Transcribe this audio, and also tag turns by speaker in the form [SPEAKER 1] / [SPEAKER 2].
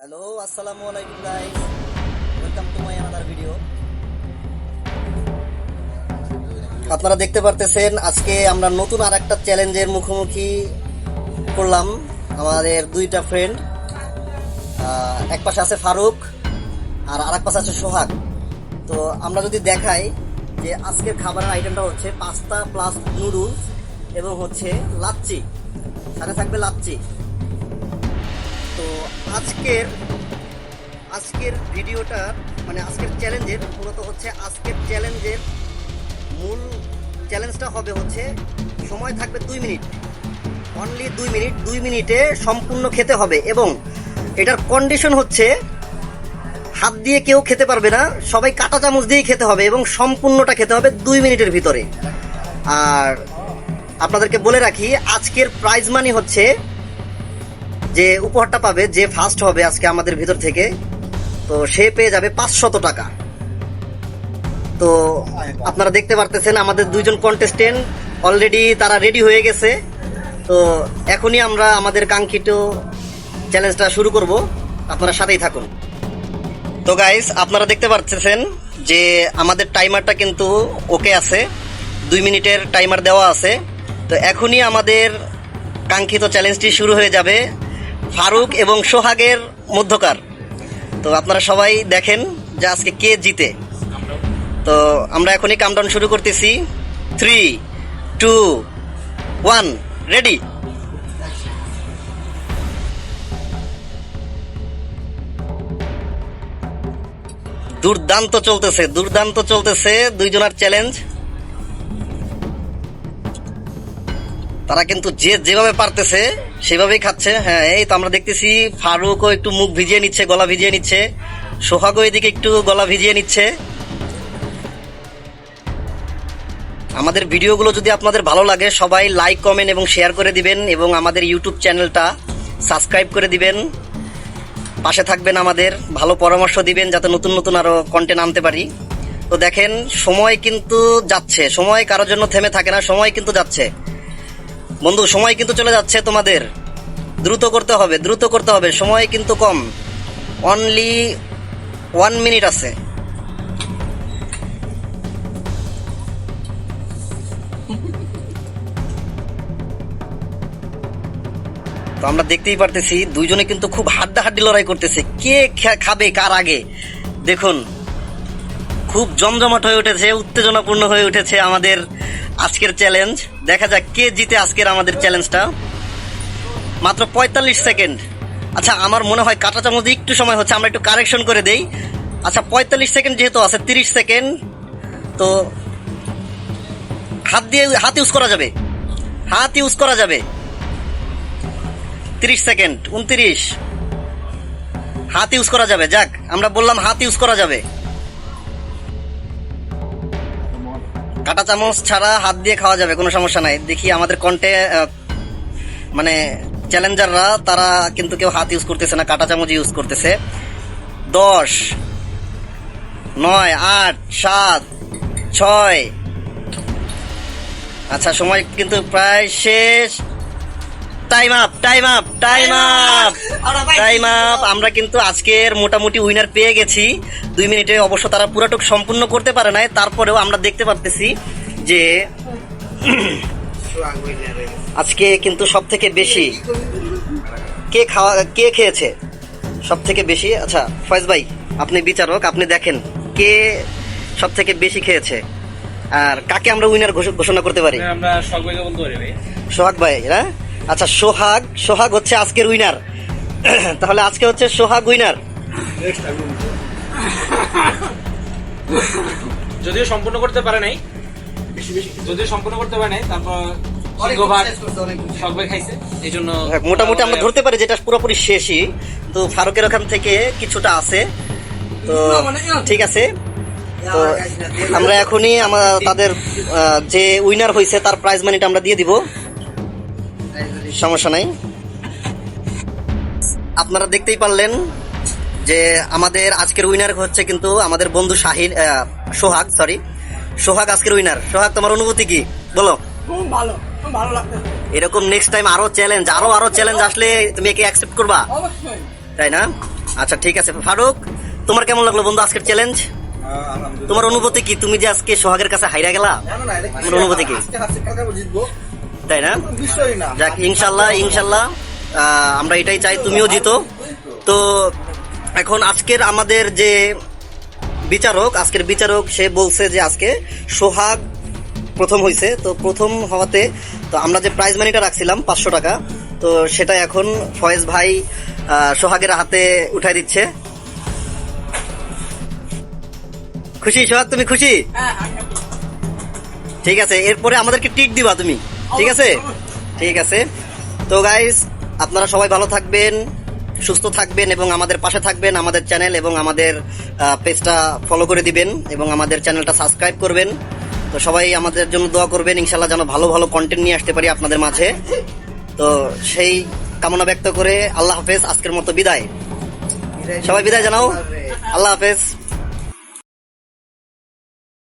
[SPEAKER 1] Hello আসসালামু আলাইকুম guys welcome to my another video আপনারা দেখতে পারতেছেন, আজকে আমরা নতুন আর একটা চ্যালেঞ্জের মুখোমুখি করলাম আমাদের দুইটা ফ্রেন্ড এক পাশে আছে ফারুক আর আরেক পাশে আছে সোহাগ। তো আমরা যদি দেখাই যে আজকের খাবারের আইটেমটা হচ্ছে পাস্তা প্লাস নুডলস এবং হচ্ছে লাচ্চি সাথে থাকবে লাচ্চি তো আজকের আজকের ভিডিওটা মানে আজকের চ্যালেঞ্জের, মূলত হচ্ছে আজকের চ্যালেঞ্জের মূল চ্যালেঞ্জটা হবে হচ্ছে সময় থাকবে দুই মিনিট। অনলি দুই মিনিট, দুই মিনিটে সম্পূর্ণ খেতে হবে এবং এটার কন্ডিশন হচ্ছে হাত দিয়ে কেউ খেতে পারবে না, সবাই কাঁটা চামচ দিয়েই খেতে হবে এবং সম্পূর্ণটা খেতে হবে দুই মিনিটের ভিতরে। আর আপনাদেরকে বলে রাখি, আজকের প্রাইজ মানি হচ্ছে যে উপহারটা পাবে, যে ফার্স্ট হবে আজকে আমাদের ভিতর থেকে, তো সে পেয়ে যাবে পাঁচশত টাকা। তো আপনারা দেখতে পারতেছেন আমাদের দুইজন কন্টেস্টেন্ট অলরেডি তারা রেডি হয়ে গেছে। তো এখনই আমরা আমাদের কাঙ্ক্ষিত চ্যালেঞ্জটা শুরু করব। আপনারা সাথেই থাকুন। তো গাইস আপনারা দেখতে পাচ্ছেন যে আমাদের টাইমারটা কিন্তু ওকে আছে। দুই মিনিটের টাইমার দেওয়া আছে। তো এখনই আমাদের কাঙ্ক্ষিত চ্যালেঞ্জটি শুরু হয়ে যাবে। ফারুক এবং সোহাগের মধ্যকার। তো আপনারা সবাই দেখেন যে আজকে কে জিতে। তো আমরা এখনই কামডাউন শুরু করতেছি। থ্রি টু ওয়ান রেডি দুর্দান্ত চলতেছে দুর্দান্ত চলতেছে দুইজনার চ্যালেঞ্জ তারা কিন্তু যে যেভাবে পারতেছে সেভাবেই খাচ্ছে হ্যাঁ এই তো আমরা দেখতেছি ফারুকও একটু মুখ ভিজিয়ে নিচ্ছে, গলা ভিজিয়ে নিচ্ছে। সোহাগও এদিকে একটু গলা ভিজিয়ে নিচ্ছে। আমাদের ভিডিওগুলো যদি আপনাদের ভালো লাগে, সবাই লাইক কমেন্ট এবং শেয়ার করে দিবেন এবং আমাদের ইউটিউব চ্যানেলটা সাবস্ক্রাইব করে দিবেন। পাশে থাকবেন আমাদের, ভালো পরামর্শ দিবেন যাতে নতুন নতুন আরও কন্টেন্ট আনতে পারি। তো দেখেন, সময় কিন্তু যাচ্ছে, সময় কারোর জন্য থেমে থাকে না, সময় কিন্তু যাচ্ছে। বন্ধু, সময় কিন্তু চলে যাচ্ছে তোমাদের। দ্রুত করতে হবে, দ্রুত করতে হবে। সময় কিন্তু কম। অনলি ওয়ান মিনিট আছে। তো আমরা দেখতেই পারতেছি, দুইজনে কিন্তু খুব হাড্ডাহাড্ডি লড়াই করতেছে। কে খাবে, কার আগে? দেখুন, খুব জমজমাট হয়ে উঠেছে, উত্তেজনাপূর্ণ হয়ে উঠেছে আমাদের আজকের চ্যালেঞ্জ দেখা যাক কে জিতে আজকের আমাদের চ্যালেঞ্জটা। মাত্র পঁয়তাল্লিশ সেকেন্ড। আচ্ছা আমার মনে হয় কাটা চামচ দিয়ে একটু সময় হচ্ছে, আমরা একটু কারেকশন করে দেই। আচ্ছা পঁয়তাল্লিশ সেকেন্ড যেহেতু আছে, তিরিশ সেকেন্ড। তো হাত দিয়ে, হাত ইউজ করা যাবে। হাত ইউজ করা যাবে। তিরিশ সেকেন্ড, উনত্রিশ। হাত ইউজ করা যাবে, যাক, আমরা বললাম হাত ইউজ করা যাবে। কাটা চামচ ছাড়া হাত দিয়ে খাওয়া যাবে, কোনো সমস্যা নাই। দেখি আমাদের কন্টে মানে চ্যালেঞ্জাররা তারা কিন্তু কেউ হাত ইউজ করতেছে না, কাটা চামচ ইউজ করতেছে। দশ, নয়, আট, সাত, ছয়। আচ্ছা সময় কিন্তু প্রায় শেষ। Time up time up time up time up আমরা কিন্তু আজকের মোটামুটি উইনার পেয়ে গেছি। দুই মিনিটে অবশ্য তারা পুরাটুক সম্পূর্ণ করতে পারে নাই। তারপরেও আমরা দেখতে পারতেছি যে আজকে কিন্তু সব থেকে বেশি কে খাওয়া কে খেয়েছে? সব থেকে বেশি? আচ্ছা ফয়েজ ভাই আপনি বিচারক আপনি দেখেন কে সব থেকে বেশি খেয়েছে। আর কাকে আমরা উইনার ঘোষণা করতে পারি?
[SPEAKER 2] আমরা সকলকে বলতে পারি ভাই।
[SPEAKER 1] সোহাগ ভাই হ্যাঁ? আচ্ছা সোহাগ সোহাগ হচ্ছে আজকের উইনার তাহলে আজকে হচ্ছে সোহাগ উইনার
[SPEAKER 2] যদিও সম্পূর্ণ করতে পারে নাই। যদিও সম্পূর্ণ করতে পারে নাই তারপর জন্য
[SPEAKER 1] মোটামুটি আমরা ধরতে পারি যেটা পুরোপুরি শেষই। তো ফারুকের ওখান থেকে কিছুটা আছে। তো ঠিক আছে। তো আমরা এখনই আমরা তাদের যে উইনার হয়েছে তার প্রাইজ মানিটা আমরা দিয়ে দিব। সমস্যা নাই। আপনারা দেখতেই পারলেন যে আমাদের আজকের উইনার হচ্ছে কিন্তু আমাদের বন্ধু শাহিন সোহাগ সরি সোহাগ আজকের উইনার সোহাগ তোমার অনুভূতি কি? বলো।
[SPEAKER 3] খুব ভালো ভালো লাগছে।
[SPEAKER 1] এরকম নেক্সট টাইম আরও চ্যালেঞ্জ আরও আরও চ্যালেঞ্জ আসলে তুমি একে অ্যাকসেপ্ট করবা?
[SPEAKER 3] অবশ্যই।
[SPEAKER 1] তাই না? আচ্ছা ঠিক আছে ফারুক তোমার কেমন লাগল বন্ধু আজকের চ্যালেঞ্জ তোমার অনুভূতি কি? তুমি যে আজকে সোহাগের কাছে হাইরা গেলা? তোমার অনুভূতি কি? তাই না? যাক ইনশাল্লাহ ইনশাল্লাহ আমরা এটাই চাই তুমিও জিতো। তো এখন আজকের আমাদের যে বিচারক আজকের বিচারক সে বলছে যে আজকে সোহাগ প্রথম হয়েছে তো প্রথম হওয়াতে তো আমরা যে প্রাইজ মানিটা রাখছিলাম পাঁচশো টাকা তো সেটা এখন ফয়েজ ভাই সোহাগের হাতে উঠাই দিচ্ছে। খুশি সোহাগ তুমি খুশি? ঠিক আছে এরপরে আমাদেরকে টিক দিবা তুমি। ঠিক আছে? ঠিক আছে। তো গাইস আপনারা সবাই ভালো থাকবেন, সুস্থ থাকবেন এবং আমাদের পাশে থাকবেন, আমাদের চ্যানেল এবং আমাদের পেজটা ফলো করে দিবেন এবং আমাদের চ্যানেলটা সাবস্ক্রাইব করবেন। তো সবাই আমাদের জন্য দোয়া করবেন ইনশাল্লাহ যেন ভালো ভালো কন্টেন্ট নিয়ে আসতে পারি আপনাদের মাঝে। তো সেই কামনা ব্যক্ত করে আল্লাহ হাফেজ, আজকের মতো বিদায়। সবাই বিদায় জানাও। আল্লাহ হাফেজ।